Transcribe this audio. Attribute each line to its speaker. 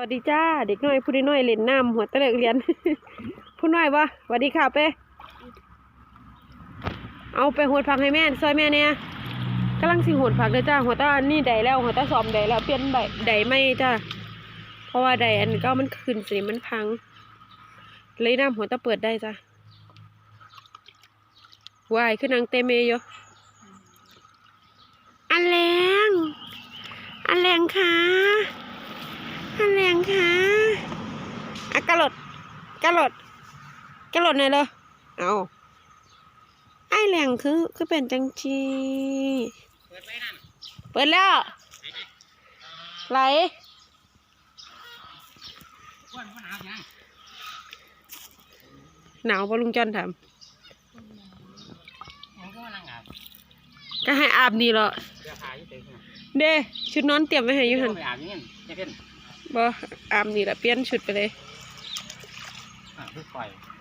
Speaker 1: วัสดีจ้าเด็กน้อยผู้น้อยเล่นน้ำหัวตะเลิกเรียน ผู้น้อยบ่สวัสดีค่ะเป้เอาไปหดผักให้แม่ซอยแม่เนี่ยกำลังสิหดผักเด้อจ้าหัวตาอันนี่ใดแล้ว หัวตาซ้อมใดแล้วเปลี่ยนใบใดไม่จ้าเพราะว่าใดอันก็มันขึ้นสิมันพัง เลยน้ำหัวตาเปิดได้จ้าวายขึ้นนางเตเมยู่อันแรงอันแรงค่ะ อันแรงค่ะอะกระโดดกระโดดกระโดดหน่อยเลยเอาไอแรงคือคือเป็นจังจี
Speaker 2: เปิดไปนั่น
Speaker 1: เปิดแล้วไหล
Speaker 2: ก้อนมันหนาวยัง
Speaker 1: หนาวปะลุงจอนถาม
Speaker 2: มันก็มานั่งอาบ
Speaker 1: ก็ให้อาบนี่เหรอ
Speaker 2: เสื้อผ้าอยู่เต็มหัว
Speaker 1: เด้ชุดนอนเตรียมไว้ให้อยู่หัน
Speaker 2: ไปอา บ่อา
Speaker 1: มนี่ละเปลี่ยนชุดไปเลย
Speaker 2: อ่าคือปล่อย